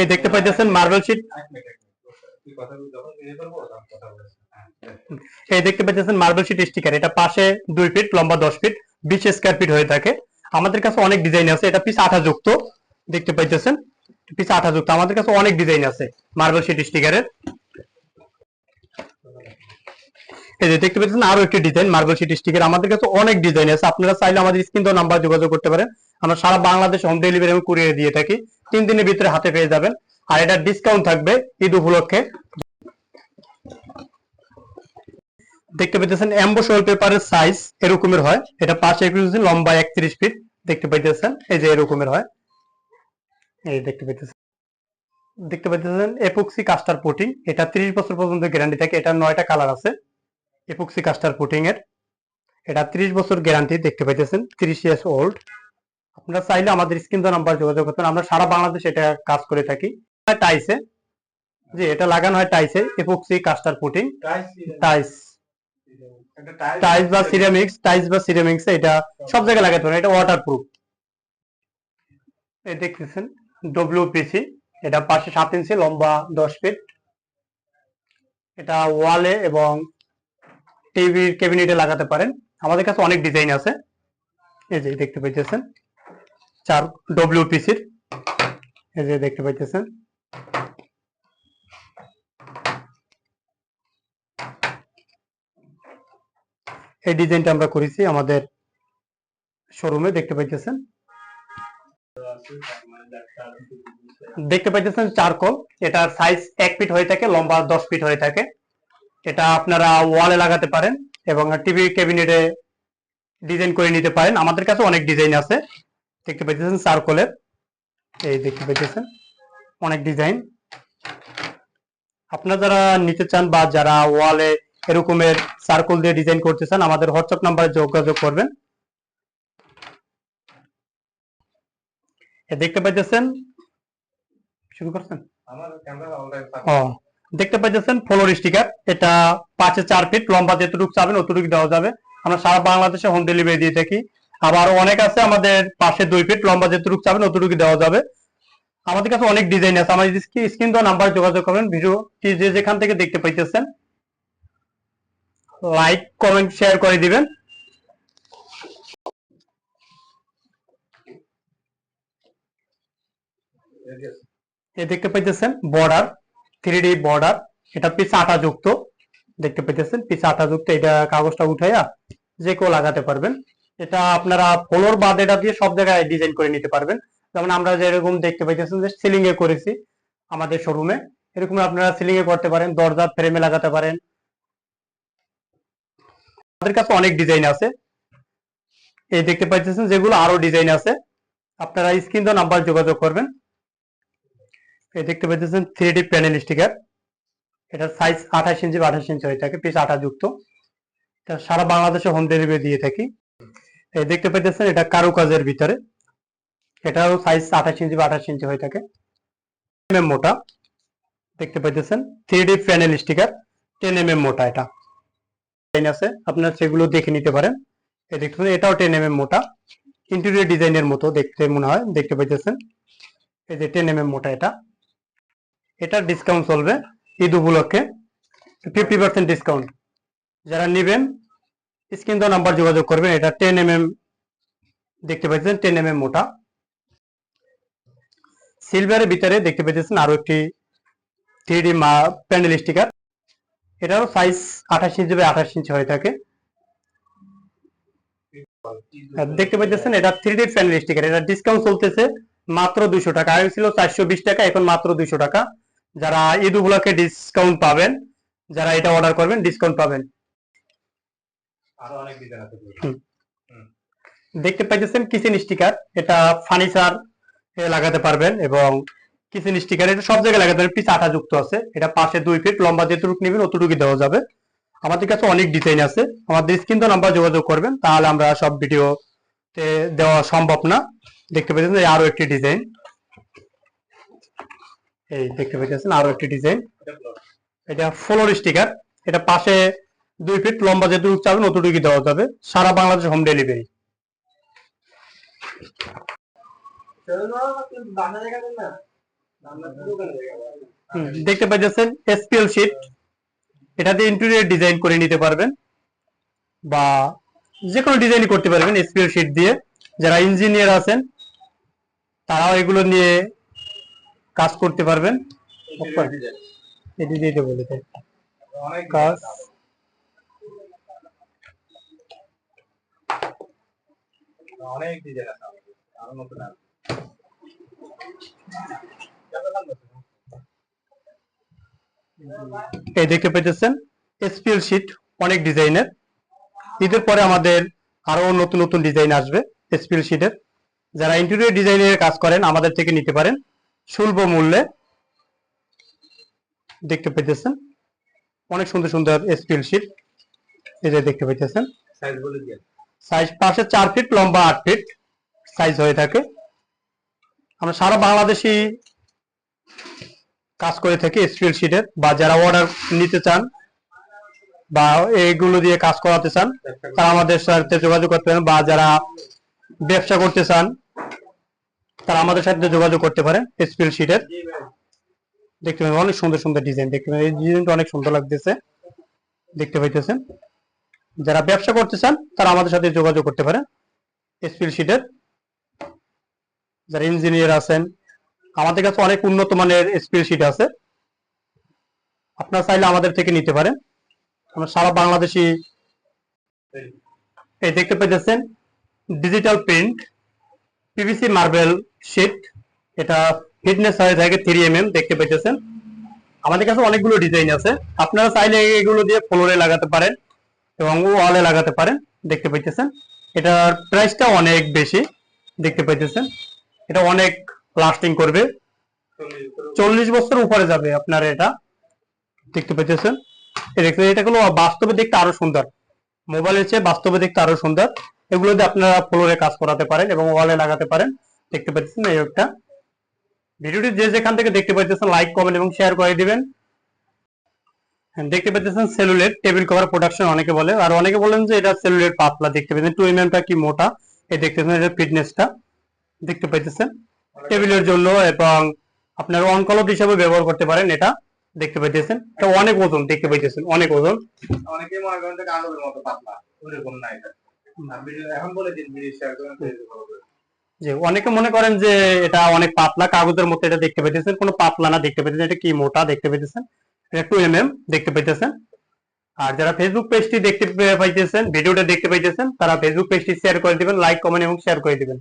এই দেখতে পাইতেছেন মার্বেল শীট এই দেখতে পাচ্ছেন মার্বেল শীট স্টিকার এটা পাশে দুই ফিট লম্বা দশ ফিট বিশ স্কোয়ার ফিট হয়ে থাকে। আমাদের কাছে অনেক ডিজাইন আছে। এটা পিস আঠা যুক্ত, দেখতে পাইতেছেন। পিস আঠা যুক্ত। আমাদের কাছে অনেক ডিজাইন আছে মার্বেল শীট স্টিকারের এই যে দেখতে পাচ্ছেন আরও একটি ডিজাইন মার্বেল শিট স্টিকার আমাদের কাছে অনেক ডিজাইন আছে। আপনারা চাইলে আমাদের স্ক্রিন তো নাম্বার যোগাযোগ করতে পারেন। আমরা সারা বাংলাদেশ হোম ডেলিভারি এবং কুরিয়ার দিয়ে থাকি। তিন দিনের ভিতরে হাতে পেয়ে যাবেন। আর এটা ডিসকাউন্ট থাকবে ঈদ উপলক্ষে। দেখতে পাইতেছেন এম্বো শোল পেপারের সাইজ এরকমের হয়। এটা পাশে একটু লম্বা একত্রিশ ফিট দেখতে পাইতেছেন, এই যে এরকমের হয়। এই দেখতে পাইতেছেন। দেখতে পাইতেছেন এপক্সি কাস্টার পুটিং এটা 30 বছর পর্যন্ত গ্যারান্টি থাকে। এটা নয়টা কালার আছে। এপক্সি কাস্টার পুটিং এর। এটা 30 বছর গ্যারান্টি দেখতে পাইতেছেন 30 ইয়ার্স ওল্ড আপনারা চাইলে আমাদের স্ক্রিন দা নাম্বার যোগাযোগ করতেন আমরা সারা বাংলাদেশ এটা কাজ করে থাকি। টাইসে যে এটা লাগানো হয় টাইসে এপক্সি কাস্টার পুটিং টাইস টাইলস বা সিরামিক্স টাইস বা সিরামিক্স এটা সব জায়গায় লাগাতে পারেন। এটা ওয়াটারপ্রুফ এই দেখতেছেন ডব্লিউপিসি এটা পাশে সাত ইঞ্চি লম্বা দশ ফিট এটা ওয়ালে এবং টিভির ক্যাবিনেটে লাগাতে পারেন। আমাদের কাছে অনেক ডিজাইন আছে। এই যে দেখতে পাইতেছেন। চার ডব্লিউপিসির এই যে দেখতে পাইতেছেন। এই ডিজাইনটা আমরা করেছি আমাদের শোরুমে দেখতে পাইতেছেন। দেখতে পাইতেছেন চারকোল। এটার সাইজ এক ফিট হয়ে থাকে, লম্বা দশ ফিট হয়ে থাকে। এটা আপনারা ওয়ালে লাগাতে পারেন এবং টিভি ক্যাবিনেটে ডিজাইন করে নিতে পারেন। আমাদের কাছে অনেক ডিজাইন আছে। দেখতে পাইতেছেন চারকোলের এই দেখতে পাইতেছেন অনেক ডিজাইন আপনারা যারা নিতে চান বা যারা ওয়ালে এরকমের সার্কল দিয়ে ডিজাইন করতে চান আমাদের হোয়াটসঅ্যাপ নাম্বারে যোগাযোগ করবেন। দেখতে পাইতেছেন শুরু করছেন? ও। দেখতে পাইতেছেন ফ্লোর স্টিকার। এটা পাঁচে চার ফিট, লম্বা যেটুকু চাবেন অতটুকু দেওয়া যাবে। আমরা সারা বাংলাদেশে হোম ডেলিভারি দিয়ে থাকি। আবার অনেক আছে আমাদের পাশে দুই ফিট, লম্বা যেটুকু চাবেন অতটুকু দেওয়া যাবে। আমাদের কাছে অনেক ডিজাইন আছে। আমাদের স্ক্রিন দেওয়া নাম্বার যোগাযোগ করবেন। ভিডিও যে যেখান থেকে দেখতে পাইতেছেন লাইক কমেন্ট শেয়ার করে দিবেন। দেখতে পাইতেছেন বর্ডার থ্রি বর্ডার এটা পিস আটা যুক্ত দেখতে পাইতেছেন পিস আটা যুক্ত এটা কাগজটা উঠাইয়া যে কেউ লাগাতে পারবেন। এটা আপনারা ফ্লোর বাদ এটা দিয়ে সব জায়গায় ডিজাইন করে নিতে পারবেন। যেমন আমরা যেরকম দেখতে পাইতেছেন যে সিলিং এ করেছি আমাদের শোরুমে এরকম আপনারা সিলিং এ করতে পারেন, দরজা ফ্রেমে লাগাতে পারেন। আমাদের কাছে অনেক ডিজাইন আছে। এই দেখতে পাইতেছেন যেগুলো আরও ডিজাইন আছে। আপনারা স্ক্রিন তো নাম্বার যোগাযোগ করবেন। এই দেখতে পাইতেছেন থ্রি ডি প্যানেল স্টিকার এটার সাইজ আঠাশ ইঞ্চি আঠাশ ইঞ্চি হয়ে থাকে পিস আঠা যুক্ত। এটা সারা বাংলাদেশে হোম ডেলিভারি দিয়ে থাকি। এই দেখতে পাইতেছেন এটা কারুকাজের ভিতরে। এটাও সাইজ আঠাশ ইঞ্চি আঠাশ ইঞ্চি হয়ে থাকে এম মোটা। দেখতে পাইতেছেন three D panel sticker ten M M মোটা এটা। ডিজাইন আছে, আপনারা সেগুলো দেখে নিতে পারেন। এই দেখতে পাচ্ছেন, এটাও টেন এম এম মোটা। ইন্টেরিয়র ডিজাইনের মতো দেখতে মনে হয়, দেখতে পাইতেছেন। এই যে টেন এম এম মোটা এটা। এটা ডিসকাউন্ট চলবে ঈদ উপলক্ষে ফিফটি পার্সেন্ট ডিসকাউন্ট যারা নেবেন স্ক্রিন তো নাম্বার যোগাযোগ করবেন, এটা টেন এম এম দেখতে পাচ্ছেন টেন এম এম মোটা। সিলভারের ভিতরে দেখতে পাচ্ছেন আরও একটি থ্রি ডি প্যান্ডেল স্টিকার এটারও সাইজ আঠাশ ইঞ্চি বাই আঠাশ ইঞ্চি হয়ে থাকে। দেখতে পাচ্ছেন, এটা থ্রি ডি প্যানেল স্টিকার এটা ডিসকাউন্ট চলতেছে মাত্র দুইশো টাকা। আগে ছিল চারশো বিশ টাকা, এখন মাত্র দুইশো টাকা। যারা ঈদ উপলক্ষে ডিসকাউন্ট পাবেন যারা এটা অর্ডার করবেন ডিসকাউন্ট পাবেন। দেখতে পাইতেছেন কিচেন স্টিকার এটা ফার্নিচার লাগাতে পারবেন এবং কিচেন স্টিকার এটা সব জায়গায় লাগাতে পারবেন। পিস আঠা যুক্ত আছে এটা পাশে দুই ফিট লম্বা যেটুকু নেবেন অতটুকু দেওয়া যাবে। আমাদের কাছে অনেক ডিজাইন আছে। আমাদের স্ক্রিন তো নাম্বার যোগাযোগ করবেন তাহলে আমরা সব ভিডিওতে দেওয়া সম্ভব না। দেখতে পাচ্ছেন এই আরও একটি ডিজাইন এই দেখতে পাচ্ছেন আরও একটি ডিজাইন এটা ফ্লোর স্টিকার এটা পাশে দুই ফিট লম্বা যেটুকু চাবেন অতটুকু দেওয়া যাবে? সারা বাংলাদেশ হোম ডেলিভারি দেখতে পাচ্ছেন এসপিএল শিট এটা দিয়ে ইন্টেরিয়র ডিজাইন করে নিতে পারবেন বা যে কোনো ডিজাইন করতে পারবেন এসপিএল শিট দিয়ে। যারা ইঞ্জিনিয়ার আছেন, তারাও এগুলো নিয়ে কাজ করতে পারবেন? এটি দিতে বলে কাজ। অনেক ডিজাইন আছে। আরও নতুন আছে। এই দেখতে পেতেছেন এসপিএল শিট অনেক ডিজাইনের। ঈদের পরে আমাদের আরও নতুন নতুন ডিজাইন আসবে এসপিএল শিটের যারা ইন্টেরিয়র ডিজাইনের কাজ করেন আমাদের থেকে নিতে পারেন। সুলভ মূল্যে দেখতে পাইতেছেন। অনেক সুন্দর সুন্দর এসপিএল শিট এই যে দেখতে পাইতেছেন। সাইজ সাইজ পাশে চার ফিট লম্বা আট ফিট সাইজ হয়ে থাকে। আমরা সারা বাংলাদেশি কাজ করে থাকি স্পিল শিটের বা যারা অর্ডার নিতে চান বা এইগুলো দিয়ে কাজ করাতে চান তারা আমাদের সাথে যোগাযোগ করতে পারেন বা যারা ব্যবসা করতে চান তারা আমাদের সাথে যোগাযোগ করতে পারেন স্পিল শিটের দেখতে পাবেন, অনেক সুন্দর সুন্দর ডিজাইন দেখতে পাবেন, এই ডিজাইনটা অনেক সুন্দর লাগতেছে। দেখতে পাইতেছেন। যারা ব্যবসা করতে চান, তারা আমাদের সাথে যোগাযোগ করতে পারেন স্পিল শিটের যারা ইঞ্জিনিয়ার আছেন, আমাদের কাছে অনেক উন্নত মানের স্পিল শিট আছে। আপনারা চাইলে আমাদের থেকে নিতে পারেন। আমরা সারা বাংলাদেশি এই দেখতে পাইতেছেন digital print PVC marble sheet এটা ফিটনেস হয়ে থাকে থ্রি এম দেখতে পাইতেছেন। আমাদের কাছে অনেকগুলো ডিজাইন আছে। আপনারা চাইলে এগুলো দিয়ে ফ্লোরে লাগাতে পারেন এবং ওয়ালে লাগাতে পারেন, দেখতে পাইতেছেন। এটার প্রাইসটা অনেক বেশি, দেখতে পাইতেছেন। এটা অনেক লাস্টিং করবে। চল্লিশ বছর উপরে যাবে আপনার এটা, দেখতে পাইতেছেন। এই দেখতে এটা গুলো বাস্তবে দেখতে আরও সুন্দর। মোবাইলের চেয়ে বাস্তবে দেখতে আরও সুন্দর। এগুলো দিয়ে আপনারা ফ্লোরে কাজ করাতে পারেন এবং ওয়ালে লাগাতে পারেন। দেখতে পাচ্ছেন এই একটা ভিডিওটি যে যেখান থেকে দেখতে পাইতেছেন লাইক কমেন্ট এবং শেয়ার করে দিবেন। হ্যাঁ, দেখতে পাচ্ছেন সেলুলেট টেবিল কভার প্রোডাকশন অনেকে বলে। আর অনেকে বলেন যে এটা সেলুলেট পাতলা দেখতে পাচ্ছেন টু এমএমটা কি মোটা? এই দেখতেছেন এটা ফিটনেসটা দেখতে পাইতেছেন। টেবিলের জন্য এবং আপনার অন কলপ হিসাবে ব্যবহার করতে পারেন এটা। দেখতে পাইতেছেন। এটা অনেক ওজন দেখতে পাইতেছেন। অনেক ওজন। অনেকে মনে করেন কাগজের মতো পাতলা। ওরকম না এটা। এখন বলে দিন যে অনেকে মনে করেন যে এটা অনেক পাতলা কাগজের মতো এটা দেখতে পাইতেছেন কোনো পাতলা না দেখতে পাইতেছেন এটা কি মোটা দেখতে পাইতেছেন এটা টু এম দেখতে পাইতেছেন আর যারা ফেসবুক পেজটি দেখতে পাইতেছেন, ভিডিওটা দেখতে পাইতেছেন, তারা ফেসবুক পেজটি শেয়ার করে দিবেন লাইক কমেন্ট এবং শেয়ার করে দিবেন।